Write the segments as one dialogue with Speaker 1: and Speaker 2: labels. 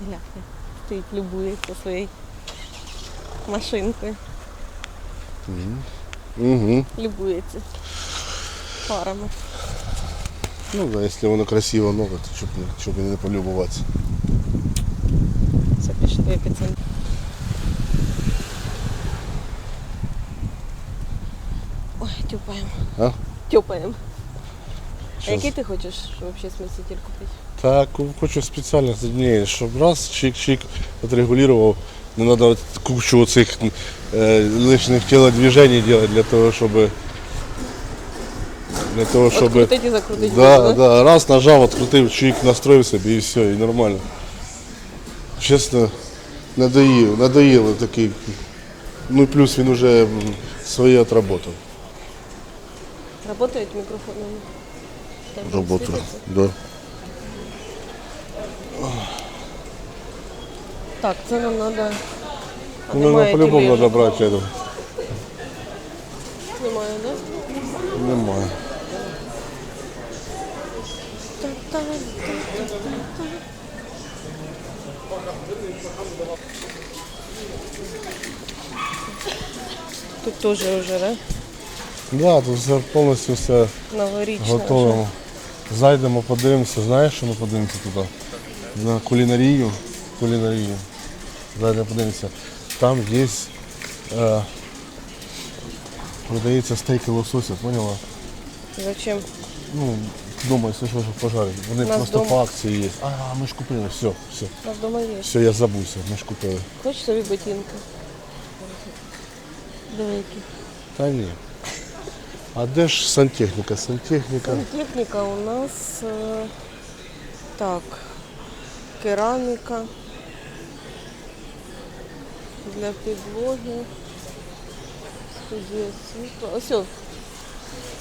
Speaker 1: Гляньте, стоїть, любується своєю машинкою.
Speaker 2: Угу.
Speaker 1: Любується парами.
Speaker 2: Ну да, якщо воно красиво много, то щоб, не- щоб і не полюбуватися.
Speaker 1: Це пішли в епіцентр. Ой, тюпаємо.
Speaker 2: А?
Speaker 1: Тюпаємо. А
Speaker 2: Щас.
Speaker 1: який ти хочеш взагалі смеситель купити?
Speaker 2: Так, хочу спеціально ні, щоб раз чик-чик отрегулював. Не треба кучу цих е, лишніх телодвижень робити для того, щоб для того, щоб
Speaker 1: Открутить і закрутить.
Speaker 2: да,
Speaker 1: можна,
Speaker 2: да, раз нажав, відкрутив, чик, настроїв собі і все, і нормально. Чесно, надоїло, надоїло такий. Ну і плюс він вже своє отработав.
Speaker 1: Работають мікрофонами? Так,
Speaker 2: Да.
Speaker 1: Так, це нам треба.
Speaker 2: Ну, нам по-любому треба брати. это.
Speaker 1: Немає, так?
Speaker 2: Немає.
Speaker 1: Тут теж вже, да?
Speaker 2: Да, тут все повністю все
Speaker 1: Новорічне.
Speaker 2: готовимо. Зайдемо, подивимося. Знаєш, що ми подивимося туди? На кулінарію. Кулінарію. Зайдемо, подивимося. Там є. Е, продається стейки лосося, поняла?
Speaker 1: Зачем?
Speaker 2: Ну, думаю, все, що пожарить. Вони
Speaker 1: Нас
Speaker 2: просто
Speaker 1: дома.
Speaker 2: по акції є. А, ми ж купили, все, все.
Speaker 1: У нас вдома є.
Speaker 2: Все, я забувся, ми ж купили.
Speaker 1: Хочеш собі ботинки? Диви.
Speaker 2: Та ні. А де ж сантехніка? Сантехніка.
Speaker 1: Техніка у нас е, так, кераміка для підлоги. Є світло. Ось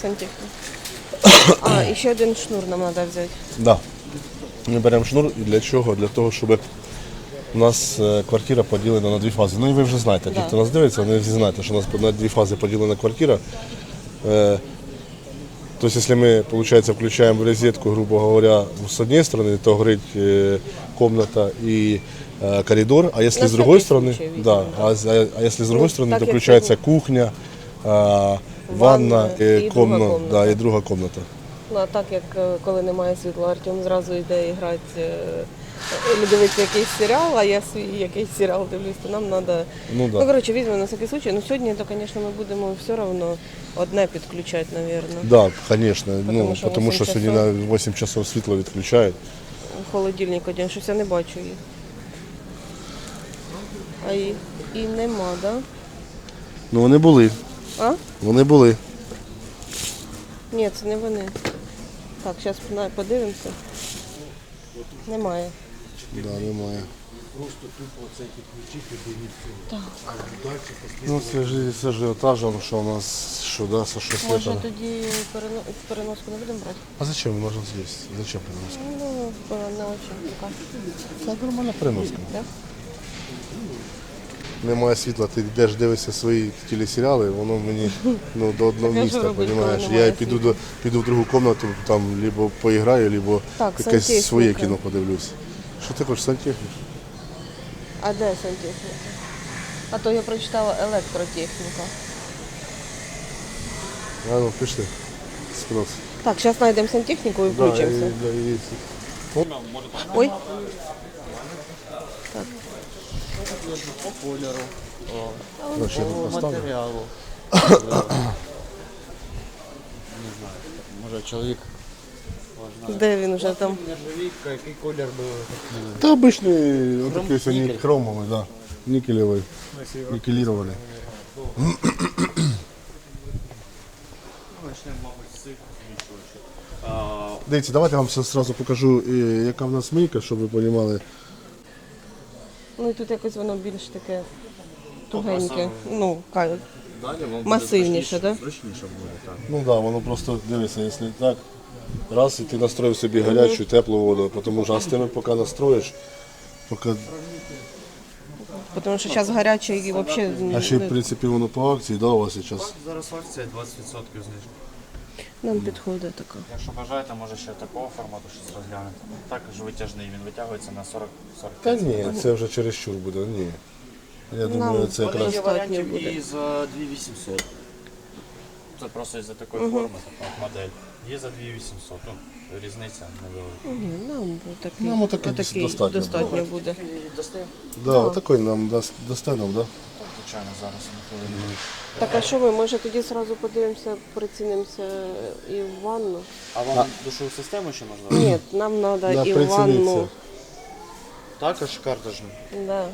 Speaker 1: сантехніка. А, і ще один шнур нам треба взяти.
Speaker 2: Да. Ми беремо шнур і для чого? Для того, щоб у нас е, квартира поділена на дві фази. Ну і ви вже знаєте, ті,
Speaker 1: Да.
Speaker 2: хто нас дивиться, вони всі знаєте, що у нас на дві фази поділена квартира. Е, Тобто, якщо ми, виходить, включаємо в розетку, грубо говоря, з однієї сторони, то горить э, комната і э, коридор, а якщо
Speaker 1: На
Speaker 2: з другої
Speaker 1: всякий
Speaker 2: сторони,
Speaker 1: случай,
Speaker 2: да, а, з- а, а якщо з другої
Speaker 1: Ну,
Speaker 2: сторони,
Speaker 1: так,
Speaker 2: то
Speaker 1: як
Speaker 2: включається кухня, э, ванна,
Speaker 1: і
Speaker 2: е,
Speaker 1: друга
Speaker 2: комна-
Speaker 1: комната.
Speaker 2: да, и друга комната.
Speaker 1: Ну а так як е, коли немає світла, Артем зразу йде грати, е, і дивиться якийсь серіал, а я свій якийсь серіал дивлюсь, то нам треба.
Speaker 2: Ну, да.
Speaker 1: Ну, коротше, візьмемо на всякий случай. Ну сьогодні, то, звісно, ми будемо все одно одне підключати, мабуть.
Speaker 2: Да, конечно. ну,
Speaker 1: що
Speaker 2: потому що
Speaker 1: 8
Speaker 2: сьогодні на 8 часов світло відключають.
Speaker 1: Холодильник один, щось я не бачу їх. А і, і нема, так? Да?
Speaker 2: Ну вони були.
Speaker 1: А?
Speaker 2: Вони були.
Speaker 1: Ні, це не вони. Так, зараз подивимося. Немає.
Speaker 2: Да, немає. Ну, це ж з ажіотажем, що у нас, що да, що щось
Speaker 1: Може
Speaker 2: це.
Speaker 1: тоді перено- переноску не будемо брати?
Speaker 2: А зачем ми можемо з'їсти? Зачем переноска?
Speaker 1: Ну, не очень така.
Speaker 2: Це нормальна переноска.
Speaker 1: Да?
Speaker 2: Немає світла, ти йдеш дивишся свої телесеріали, воно мені ну, до одного
Speaker 1: Так, а
Speaker 2: міста,
Speaker 1: робити, коли
Speaker 2: розумієш?
Speaker 1: немає
Speaker 2: Я піду, до, піду в другу кімнату, там либо поіграю, либо
Speaker 1: Так,
Speaker 2: якесь своє кіно подивлюсь. Що ти хочеш, сантехніка?
Speaker 1: А де сантехніка? А то я прочитала електротехніка.
Speaker 2: А ну, пішли. Спрос.
Speaker 1: Так, зараз знайдемо сантехніку і
Speaker 2: Да,
Speaker 1: включимося.
Speaker 2: і- да, і-
Speaker 1: Ой.
Speaker 3: По кольору,
Speaker 2: Короче,
Speaker 3: по
Speaker 2: поставлю.
Speaker 3: матеріалу. Не знаю, може чоловік
Speaker 1: Де він вже там?
Speaker 3: нержавійка, який колір би
Speaker 2: Та обычный, вот такой они
Speaker 3: никель.
Speaker 2: хромовый, да. Никелевый. Никелировали.
Speaker 3: почнемо, мабуть, з цих вічочок.
Speaker 2: Дивіться, давайте я вам все сразу покажу, е, яка в нас мийка, щоб ви розуміли.
Speaker 1: Ну і тут якось воно більш таке тугеньке. Ну, ка- масивніше, так?
Speaker 3: Зручніше буде, так.
Speaker 2: Ну так, да, воно просто дивиться, якщо так. Раз і ти настроїв собі гарячу, теплу воду, тому що а з тими поки настроїш, поки...
Speaker 1: Тому що зараз гаряче і взагалі.
Speaker 2: а ще в принципі воно по акції, да, у вас зараз.
Speaker 3: Зараз акція 20% знижки.
Speaker 1: Нам підходить така.
Speaker 3: Якщо бажаєте, може ще такого формату щось розглянути. Також витяжний, він витягується на 40 40
Speaker 2: Та ні, це вже чересчур буде, ні. Я думаю, це
Speaker 1: Вони
Speaker 2: якраз.
Speaker 3: Є варіантів
Speaker 1: буде.
Speaker 3: і за 2800. Це просто із-за такої форми така модель. Є за 2800. Ну, різниця невелика.
Speaker 1: Ні, нам такий,
Speaker 2: Нам отакий
Speaker 1: отакий
Speaker 2: достатньо
Speaker 1: достатньо буде.
Speaker 2: Да, отакий нам дасть достанемо, да?
Speaker 3: Звичайно, зараз на хвилину.
Speaker 1: Так, а що ми, може тоді одразу подивимося, прицінимося і в ванну?
Speaker 3: А вам душову систему ще можна?
Speaker 1: Ні, нам треба
Speaker 2: Да,
Speaker 1: і в ванну.
Speaker 3: Також карточну.
Speaker 1: Да.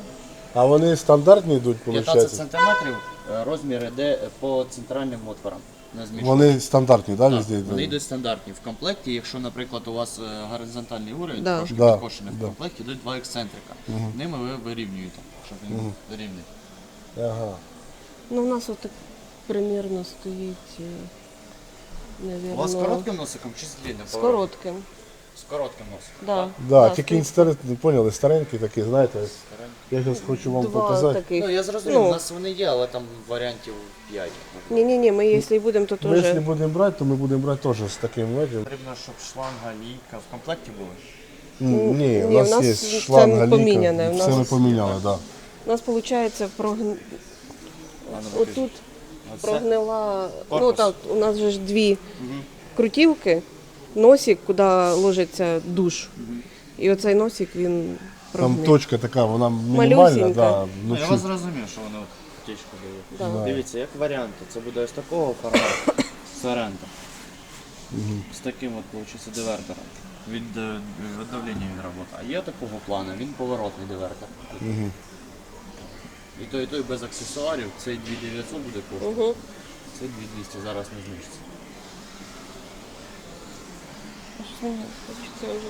Speaker 2: А вони стандартні йдуть,
Speaker 3: 15
Speaker 2: виходить?
Speaker 3: сантиметрів е, розмір іде по центральним отворам. На.
Speaker 2: Вони стандартні, да,
Speaker 3: Так,
Speaker 2: везде
Speaker 3: вони
Speaker 2: йдуть?
Speaker 3: стандартні. В комплекті, якщо, наприклад, у вас е, горизонтальний уровень,
Speaker 1: Да.
Speaker 3: трошки
Speaker 2: Да,
Speaker 3: підкошений,
Speaker 2: да.
Speaker 3: в комплекті йдуть два ексцентрика. Ними ви вирівнюєте, щоб він рівний.
Speaker 2: Ага.
Speaker 1: Ну, у нас отак примірно стоїть, е,
Speaker 3: У вас з
Speaker 1: навірно,
Speaker 3: коротким носиком чи з длинним?
Speaker 1: з коротким.
Speaker 3: Коротким носиком.
Speaker 1: Да.
Speaker 2: Да,
Speaker 1: Да,
Speaker 2: тільки інстарет, не поняли, старенький такий, знаєте. ось. Я зараз хочу вам
Speaker 1: Два
Speaker 2: показати.
Speaker 1: таких.
Speaker 3: Ну, я зрозумів,
Speaker 1: Ну.
Speaker 3: у нас вони є, але там варіантів 5.
Speaker 1: Ні-ні-ні, ми якщо будемо, то
Speaker 2: Ми, якщо
Speaker 1: теж.
Speaker 2: будемо брати, то ми будемо брати теж з таким видом.
Speaker 3: Потрібно, щоб шланга, лійка в комплекті були.
Speaker 2: Ні, у
Speaker 1: Ні,
Speaker 2: нас,
Speaker 1: у нас
Speaker 2: є
Speaker 1: це
Speaker 2: шланга,
Speaker 1: поміняне, у
Speaker 2: Все
Speaker 1: нас-
Speaker 2: ми поміняли, так. Да.
Speaker 1: У нас виходить прогн...
Speaker 3: Ну,
Speaker 1: отут прогнила. Ну
Speaker 3: Корпус.
Speaker 1: так, у нас же ж дві крутівки, носик, куди ложиться душ. І оцей носик він
Speaker 2: Там
Speaker 1: прогнив.
Speaker 2: точка така, вона мінімальна,
Speaker 1: Малюсінька.
Speaker 2: да,
Speaker 3: Ну,
Speaker 2: ну,
Speaker 3: я
Speaker 2: чуть.
Speaker 3: вас зрозумів, що вони от тічку дають.
Speaker 1: Да.
Speaker 3: Дивіться, як варіанти, це буде ось такого формату сорента. З таким от получиться дивертором. Від, е, від давлення він робота. А є такого плану, він поворотний дивертор. І той, і той без аксесуарів, цей 2900 буде коштувати.
Speaker 1: Угу.
Speaker 3: Цей 2200 зараз не знижиться.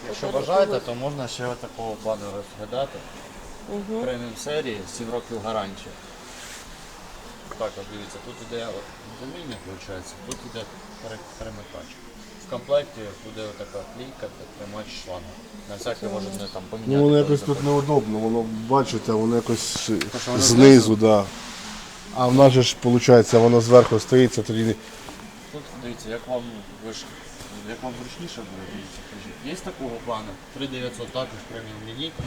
Speaker 3: Якщо бажаєте, то можна ще такого плану розглядати.
Speaker 1: Угу.
Speaker 3: Преміум серії 7 років гарантії. Так, от дивіться, тут іде замінник, виходить, тут іде перемикач. В комплекті буде така клійка та тримач шланга. На всякий може не там поміняти.
Speaker 2: Ну воно якось тут неудобно, воно бачите, воно якось
Speaker 3: воно
Speaker 2: знизу, да. А в нас же ж виходить, воно зверху стоїть, це тоді.
Speaker 3: Тут дивіться, як вам ви ж як вам зручніше буде, дивіться, кажіть. Є такого плану 3900 також преміум лінійка,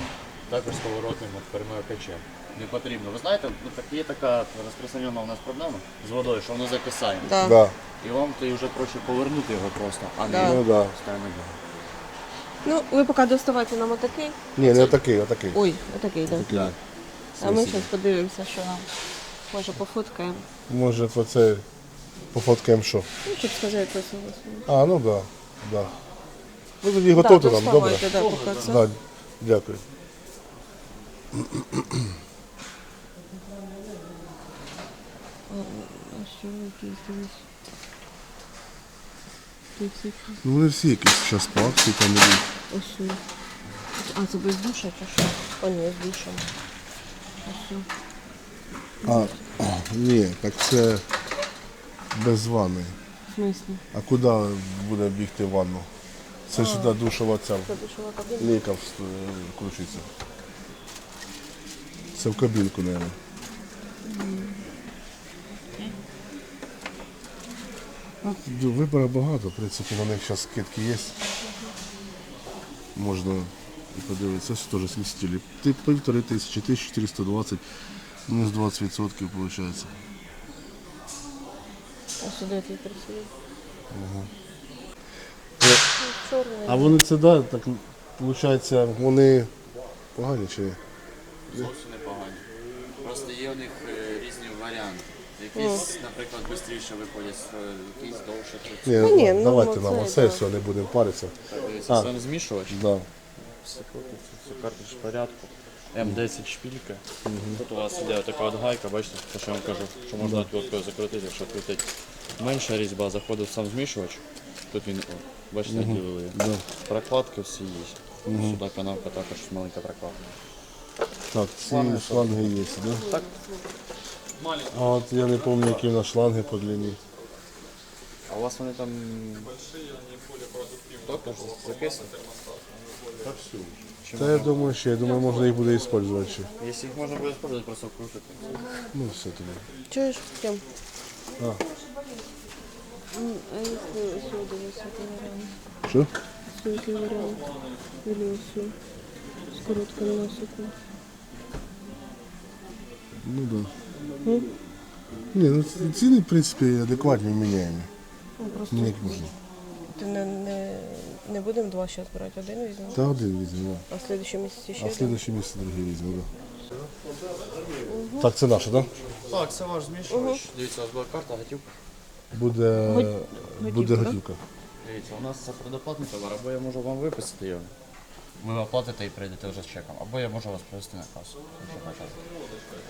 Speaker 3: також з поворотним от перемикачем. Не потрібно. Ви знаєте, ну, так є така розпространена у нас проблема з водою, що воно закисає.
Speaker 1: Да.
Speaker 2: Да.
Speaker 3: І вам то вже проще повернути його просто, а
Speaker 1: Да.
Speaker 3: не
Speaker 2: Ну да.
Speaker 3: бігати.
Speaker 1: Ну, ви поки доставайте нам отакий.
Speaker 2: Ні, не отакий, отакий.
Speaker 1: Ой, отакий, так.
Speaker 3: Так.
Speaker 1: А ми зараз подивимося, що нам. Може, пофоткаємо.
Speaker 2: Може оце пофоткаємо що.
Speaker 1: Ну, щоб сказати просто.
Speaker 2: А, ну да, да. Ну тоді готовте нам, добре?
Speaker 1: да.
Speaker 2: Да, дякую.
Speaker 1: А що якісь дивись?
Speaker 2: Ну вони всі якісь зараз по акції там ідуть.
Speaker 1: ось. А, це без душа чи що? О, ні, з душем. Ось.
Speaker 2: А, ні, так це без ванни.
Speaker 1: В смислі?
Speaker 2: А куди буде бігти ванну? Це сюди душова ця
Speaker 1: душова кабіна?
Speaker 2: лейка вс- е, кручиться. Це в кабінку, мабуть. Вибору багато, в принципі, на них зараз скидки є. Можна і подивитися, це теж смістили. Ти півтори тисячі, 1420, мінус 20% виходить.
Speaker 1: А сюди ти красивий. Чорний.
Speaker 2: А вони це да, так виходить, вони погані чи ні?
Speaker 3: Зовсім непогані. Просто є у них е, різні варіанти. Якісь, наприклад, швидше виходять, е, якісь довше.
Speaker 2: Ні,
Speaker 1: Ну, ні, ну,
Speaker 2: давайте
Speaker 1: це,
Speaker 2: нам оце все, не будемо паритися.
Speaker 3: Дивіться,
Speaker 2: А.
Speaker 3: Це змішувач.
Speaker 2: Да.
Speaker 3: Все крутиться, все картридж в порядку. М10 шпілька. Тут у вас іде така от гайка, бачите, те, що я вам кажу, що можна отвірткою закрутити, якщо крутить. Менша різьба заходить сам змішувач. Тут він, о, бачите, ділили. Прокладки всі є. Сюди канавка також маленька прокладка.
Speaker 2: Так, ці
Speaker 3: Шланги
Speaker 2: шланги є, да?
Speaker 3: Так.
Speaker 2: А от я не пам'ятаю, які в нас шланги по длині.
Speaker 3: А у вас вони там також закисані? Чи
Speaker 2: Та я думаю, ще, я думаю, можна їх буде використовувати ще.
Speaker 3: Якщо їх можна буде спробувати, просто вкрутити.
Speaker 2: Ну, все тоді.
Speaker 1: Чуєш, Тем?
Speaker 2: А.
Speaker 1: М, А если сюда высокий вариант?
Speaker 2: Що?
Speaker 1: Высокий вариант. Или все. С коротким носиком.
Speaker 2: Ну да. Ні, ну ці- ціни, в принципі, адекватні міняємо.
Speaker 1: Ну, просто
Speaker 2: Мені як можна.
Speaker 1: ти не, не, не будемо два зараз брати, один візьмемо.
Speaker 2: Та один візьмемо,
Speaker 1: А в следующем місяці ще
Speaker 2: а в
Speaker 1: один.
Speaker 2: следующем місці другий візьмемо, да. Так, це наше, так?
Speaker 3: Так, це ваш змішувач. Дивіться, у вас була карта, готівка.
Speaker 2: Буде, буде
Speaker 1: готівка, да?
Speaker 2: готівка.
Speaker 3: Дивіться, у нас це предоплатний товар, або я можу вам виписати його. Ви оплатите і прийдете вже з чеком, або я можу вас привезти на касу. якщо.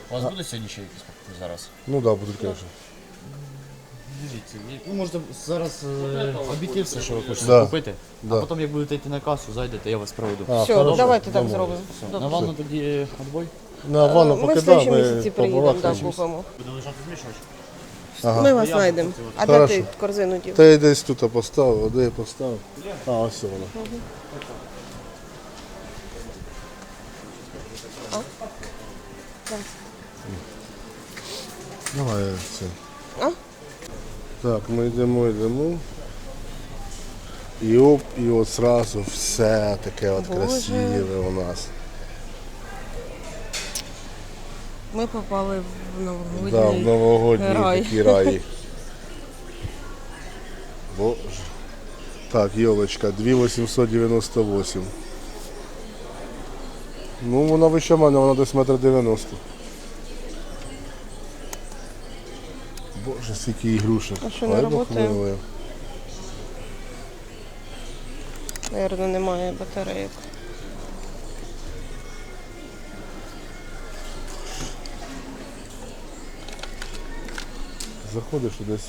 Speaker 3: У вас будуть сьогодні ще якісь покупки зараз?
Speaker 2: Ну так, да, будуть, звісно.
Speaker 3: Дивіться, ви можете зараз е, обійти все, що ви хочете
Speaker 2: Да.
Speaker 3: купити,
Speaker 2: Да.
Speaker 3: а потім, як будете йти на касу, зайдете, я вас проведу.
Speaker 2: А,
Speaker 1: Все,
Speaker 2: хорошо,
Speaker 1: давайте так
Speaker 2: домовились.
Speaker 1: зробимо.
Speaker 3: Все,
Speaker 1: Добре.
Speaker 3: на ванну тоді відбой.
Speaker 2: На ванну
Speaker 1: Ми в
Speaker 2: ми
Speaker 1: місяці приїдемо, да, купимо.
Speaker 3: Буде лежати змішувач.
Speaker 2: Ага.
Speaker 1: Ми вас знайдемо. А де
Speaker 2: Хорошо.
Speaker 1: ти корзину дів?
Speaker 2: Та я десь тут поставив, а де я поставив? А, ось вона.
Speaker 1: Так.
Speaker 2: Давай це.
Speaker 1: А?
Speaker 2: Так, ми йдемо, йдемо. І оп, і от зразу все таке от
Speaker 1: Боже.
Speaker 2: красиве у нас.
Speaker 1: Ми попали в
Speaker 2: Да, в
Speaker 1: новогодній
Speaker 2: новогодній
Speaker 1: рай.
Speaker 2: такі раї. Боже. Так, елочка, 2898. Ну, вона вище мене, вона десь метр 90. Боже, скільки ігрушок.
Speaker 1: А що, не
Speaker 2: милує.
Speaker 1: Наверно, немає батарейок.
Speaker 2: Заходиш десь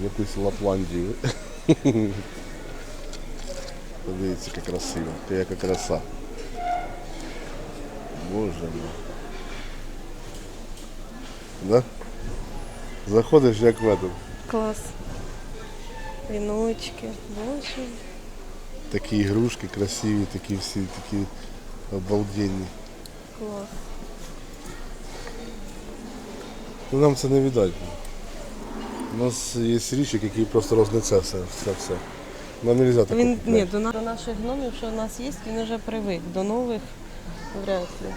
Speaker 2: в якусь Лапландію. Подивіться, яка красиво, яка краса. Боже мой. Да? Заходиш як в этом.
Speaker 1: Клас. Віночки. Боже.
Speaker 2: Такі ігрушки красиві, такі всі такі обалденні.
Speaker 1: Клас.
Speaker 2: Ну нам це не віддать. У нас є річок, які просто рознесе все, все, все. Нам не можна таке
Speaker 1: Він
Speaker 2: купляти.
Speaker 1: ні, до, на- до наших гномів, що у нас є, він вже привик. До нових вряд ли.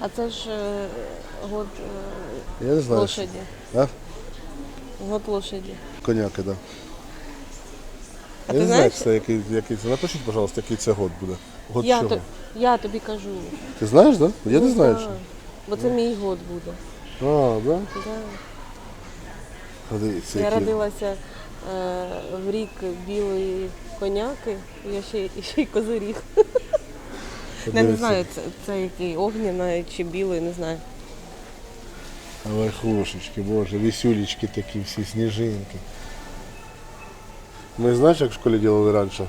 Speaker 1: А це ж е, год е,
Speaker 2: Я не знаю. що-
Speaker 1: лошаді.
Speaker 2: А?
Speaker 1: Год лошаді.
Speaker 2: Коняки, так. Да.
Speaker 1: А
Speaker 2: я
Speaker 1: ти
Speaker 2: не знаю,
Speaker 1: знаєш?
Speaker 2: це, який, який це. Напишіть, пожалуйста, який це год буде. Год
Speaker 1: Я,
Speaker 2: чого?
Speaker 1: то, я тобі кажу.
Speaker 2: Ти знаєш, так? Да? Я не знаю.
Speaker 1: знаю. Бо це мій год буде.
Speaker 2: А, да?
Speaker 1: Да.
Speaker 2: Подивіться,
Speaker 1: Я
Speaker 2: який.
Speaker 1: родилася е, в рік білої коняки, я ще, ще й козиріг. Я не
Speaker 2: Подивіться.
Speaker 1: знаю, це, це який огняна чи білий, не знаю.
Speaker 2: Верхушечки, боже, весюлечки такі, всі сніжинки. Ми знаєш, як в школі робили раніше?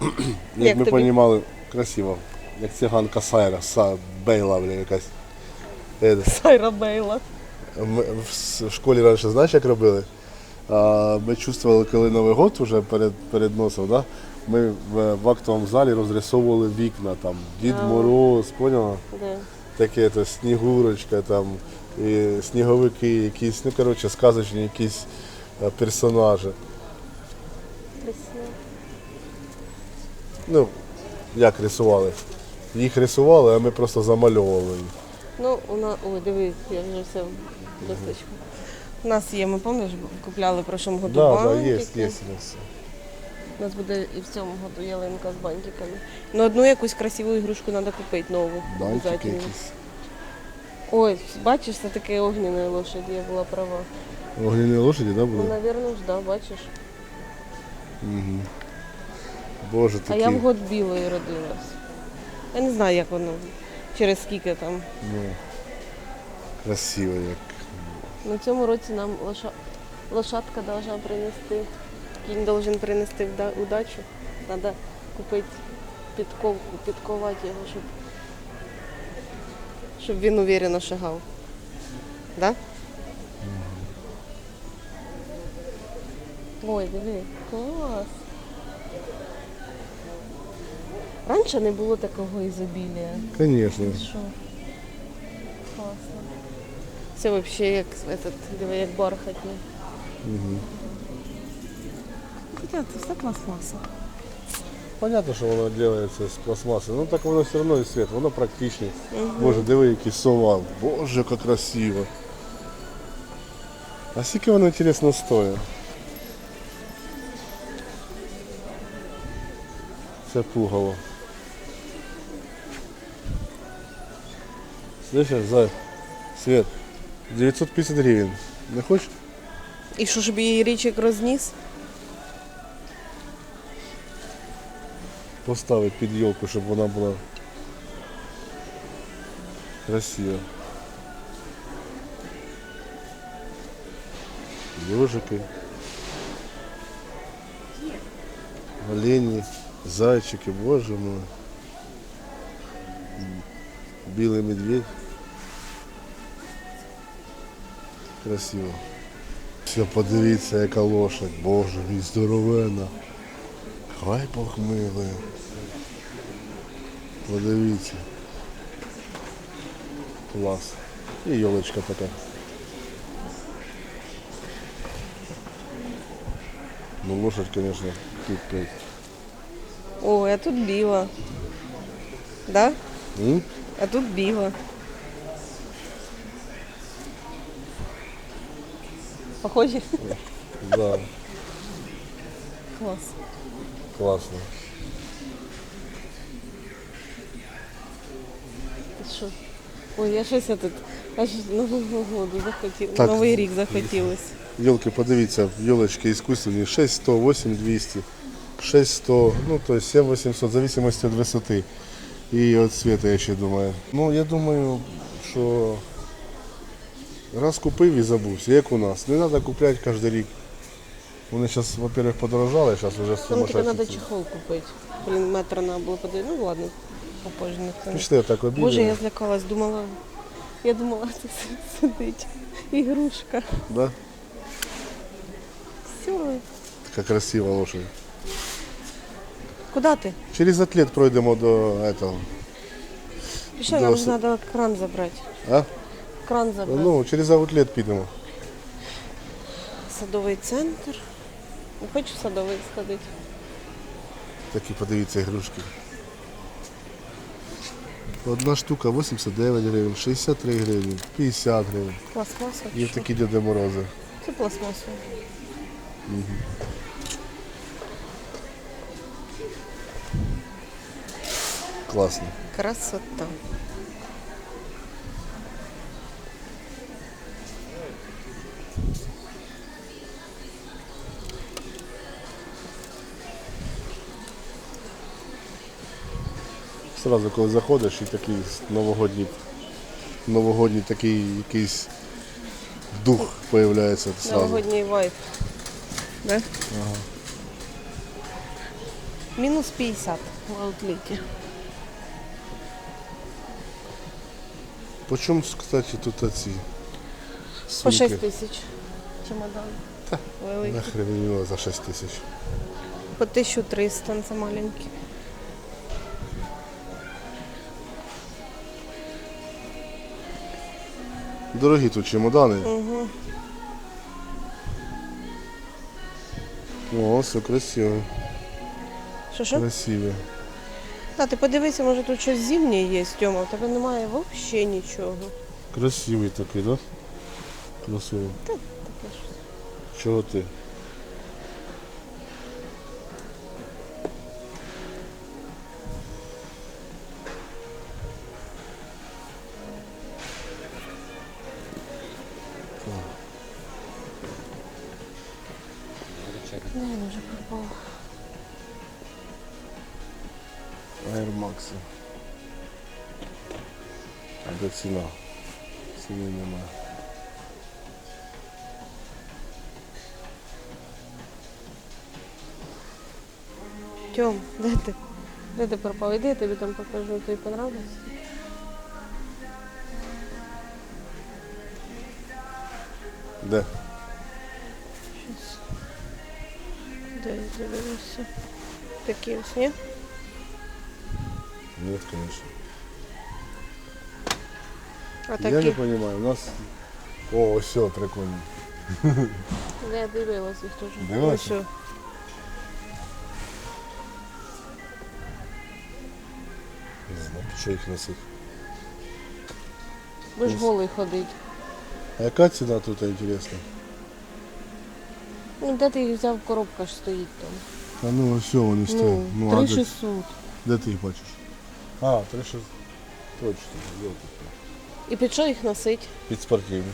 Speaker 2: як,
Speaker 1: Як
Speaker 2: ми
Speaker 1: тобі?
Speaker 2: розуміли, красиво. Як циганка Сайра, Са, Бейла, бля, якась. Е,
Speaker 1: Сайра Бейла.
Speaker 2: Ми в школі раніше знаєш, як робили? А, Ми чувствували, коли Новий год вже перед, перед носом, да? ми в, в актовому залі розрисовували вікна, там, Дід
Speaker 1: А.
Speaker 2: Мороз, поняла?
Speaker 1: Да.
Speaker 2: Таке то снігурочка, там, і сніговики, якісь, ну коротше, сказочні якісь е, персонажі. Ну, як рисували? Їх рисували, а ми просто замальовували їх.
Speaker 1: Ну, у нас, ой, дивись, я вже все досточку. У нас є, ми пам'ятаєш, купляли в прошлому году
Speaker 2: Да, да, є, є у нас.
Speaker 1: У нас буде і в цьому году ялинка з бантиками. Ну, одну якусь красиву ігрушку треба купити нову.
Speaker 2: Бантики якісь.
Speaker 1: Ой, бачиш, це таке огняна лошадь, я була права.
Speaker 2: Огняні лошаді, да,
Speaker 1: Ну,
Speaker 2: були?
Speaker 1: ж, да, бачиш.
Speaker 2: Боже,
Speaker 1: А
Speaker 2: такі.
Speaker 1: я в год білої родилась. Я не знаю, як воно, через скільки там.
Speaker 2: Ну, красиво як.
Speaker 1: На цьому році нам лоша... лошадка должна принести, кінь должен принести вда- удачу. Треба купити підковку, підковати його, щоб, щоб він уверенно шагав. Да? Ой, диви, клас. Раніше не було такого ізобілія.
Speaker 2: Звісно.
Speaker 1: Що? Класно. Це взагалі як этот, диви, як бархатний. Понятно, все пластмаса.
Speaker 2: Понятно, що воно робиться з пластмаси, ну так воно все одно і світ, воно практичне. Боже, диви, який сова. Боже, як красиво. А скільки воно інтересно стоїть? Це пугало. Слышиш, Зай, Свет, 950 гривень. Не хочеш?
Speaker 1: І що ж б її річик розніс?
Speaker 2: Поставити під елку, щоб вона була красива. Ежики, олені, зайчики, боже мой. Білий медведь. Красиво. Все, подивіться, яка лошадь, боже мій здоровена. Хай Бог милує. Подивіться. Клас. І йолочка така. Ну лошадь, конечно, пипец.
Speaker 1: О, а тут біла. Да?
Speaker 2: М?
Speaker 1: А тут біла. Похожі?
Speaker 2: Да,
Speaker 1: Клас.
Speaker 2: класно.
Speaker 1: що? Ой, я щось я тут аж Нового году захотіла.
Speaker 2: Так.
Speaker 1: Новий рік захотілось.
Speaker 2: Йолки, подивіться, йолочки искусственные 6100, 8200, 6100, ну то есть 7800, в зависимости от высоты и от цвета, я ще думаю. Ну, я думаю, що раз купив і забувся, як у нас. Не треба купляти кожен рік. Вони зараз, во-первых, подорожали, зараз вже
Speaker 1: Там тільки
Speaker 2: сумасшедші
Speaker 1: треба
Speaker 2: ціни.
Speaker 1: чехол купити. Блін, метр треба було подивитися. Ну ладно, не.
Speaker 2: Пішли так обідали.
Speaker 1: Боже, я злякалась, думала. Я думала, це сидить. Ігрушка.
Speaker 2: Да?
Speaker 1: Все.
Speaker 2: Така красива лошадь.
Speaker 1: Куди ти?
Speaker 2: Через атлет пройдемо до этого.
Speaker 1: Пішли, нам
Speaker 2: Досить.
Speaker 1: треба кран забрати.
Speaker 2: А?
Speaker 1: Кран забрати.
Speaker 2: Ну, через аутлет підемо.
Speaker 1: Садовий центр. Не хочу в садовий сходити.
Speaker 2: Такі подивіться ігрушки. Одна штука 89 гривень, 63 гривень, 50 гривень.
Speaker 1: Пластмаса.
Speaker 2: Є такі Діди Морози.
Speaker 1: Це пластмаса.
Speaker 2: Класно.
Speaker 1: Красота.
Speaker 2: Сразу, коли заходиш і такий новогодній, новогодній такий якийсь дух появляється сразу.
Speaker 1: Новогодній вайб. Да? Мінус 50 в аутлеті.
Speaker 2: По чому, кстати, тут оці
Speaker 1: По 6 тисяч. Чемодан. Великий.
Speaker 2: Нахрен його за 6 тисяч.
Speaker 1: По 1300 це маленький.
Speaker 2: Дорогі тут чемодани.
Speaker 1: Угу.
Speaker 2: О, все красиво.
Speaker 1: Що що?
Speaker 2: Красиве.
Speaker 1: Та ти подивися, може тут щось зимнє є, Тьома. В тебе немає взагалі нічого.
Speaker 2: Красивий такий, да? Красивий.
Speaker 1: Таке ж.
Speaker 2: Чого ти?
Speaker 1: Тьом, де ти? Де ти пропав? Іди, я тобі там покажу, тобі понравилось?
Speaker 2: Де?
Speaker 1: Щас. Де я дивилася? Такі ось, ні?
Speaker 2: Ні, звісно.
Speaker 1: А
Speaker 2: Я не
Speaker 1: такі.
Speaker 2: розумію, у нас... О, все, прикольно.
Speaker 1: Я дивилася їх теж.
Speaker 2: Дивилася?
Speaker 1: Ось, о.
Speaker 2: Що їх носить?
Speaker 1: Ви ж голий ходить.
Speaker 2: А яка ціна тут інтересна?
Speaker 1: Ну де ти їх взяв, коробка ж стоїть там.
Speaker 2: А ну ось вони стоять.
Speaker 1: Ну,
Speaker 2: Ну, а де,
Speaker 1: 3600.
Speaker 2: де ти їх бачиш? А, 3600. Точно, йолки.
Speaker 1: І під що їх носить?
Speaker 2: Під спортивний.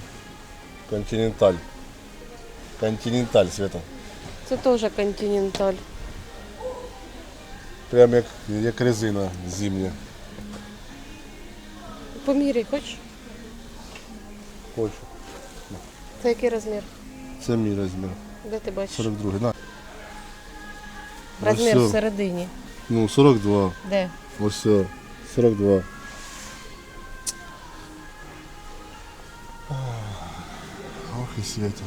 Speaker 2: Континенталь. Континенталь, Света.
Speaker 1: Це теж континенталь.
Speaker 2: Прям як, як резина зимня.
Speaker 1: Поміряй, хочеш?
Speaker 2: Хочу.
Speaker 1: Це який розмір?
Speaker 2: Це мій розмір.
Speaker 1: Де ти бачиш?
Speaker 2: 42. На.
Speaker 1: Розмір
Speaker 2: Ось
Speaker 1: всередині.
Speaker 2: Ну, 42.
Speaker 1: Де?
Speaker 2: Ось все. 42. Ох і Света.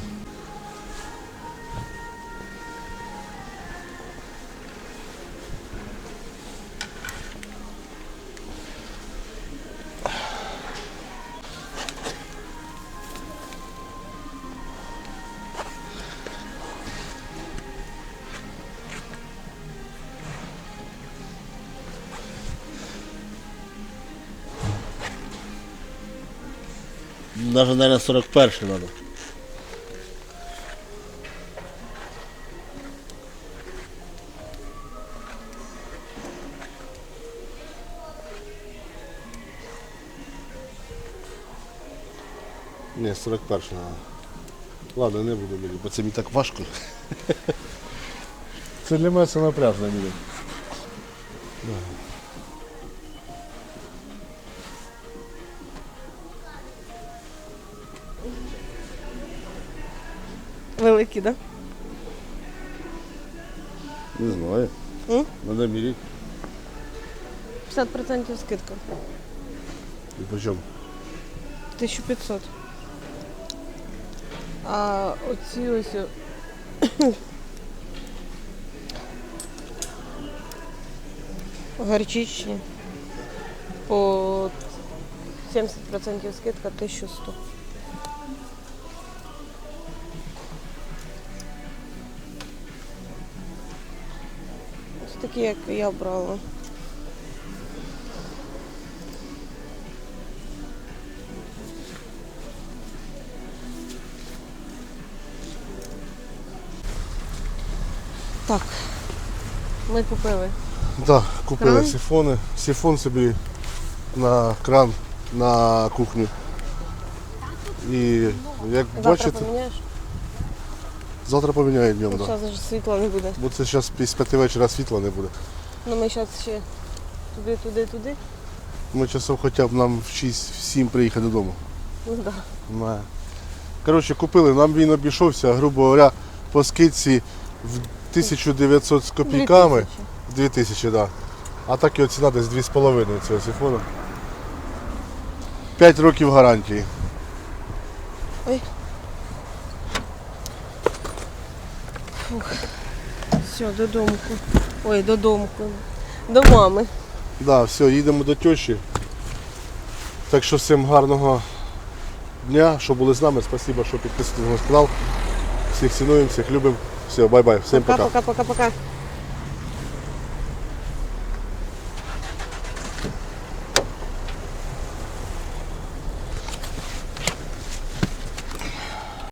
Speaker 2: Даже, наверное, 41 надо. Ні, 41 надо. Ладно, не буду міряти, бо це мені так важко. Це для мене це напряжно міряти.
Speaker 1: Великий, так?
Speaker 2: Не знаю.
Speaker 1: М?
Speaker 2: Надо міряти.
Speaker 1: Да? 50% скидка.
Speaker 2: І по чому?
Speaker 1: 1500. А оці ось. Горчичні. По 70% скидка 1100. Такі, як я брала. Так. Ми купили.
Speaker 2: Так, купили
Speaker 1: Кран?
Speaker 2: сифони. Сифон собі на кран на кухню. І як
Speaker 1: Завтра
Speaker 2: бачите,
Speaker 1: поміняєш?
Speaker 2: Завтра поміняю днем. Да.
Speaker 1: Зараз вже світла не буде.
Speaker 2: Бо це зараз після п'яти вечора світла не буде.
Speaker 1: Ну ми зараз ще туди, туди, туди.
Speaker 2: Ми часов хоча б нам в 6-7 приїхати додому.
Speaker 1: Ну так. Да.
Speaker 2: Коротше, купили, нам він обійшовся, грубо говоря, по скидці в 1900 з копійками. 2000, так. Да. А так його ціна десь 2,5 цього сифона. 5 років гарантії.
Speaker 1: Ой. Фух. Все, додому. Ой, додому. До мами.
Speaker 2: Да, все, їдемо до тещі. Так що всім гарного дня, що були з нами. Спасибо, що підписуєтесь на наш канал. Всіх цінуємо, всіх любимо. Все, бай-бай. Всім пока.
Speaker 1: Пока-пока-пока-пока.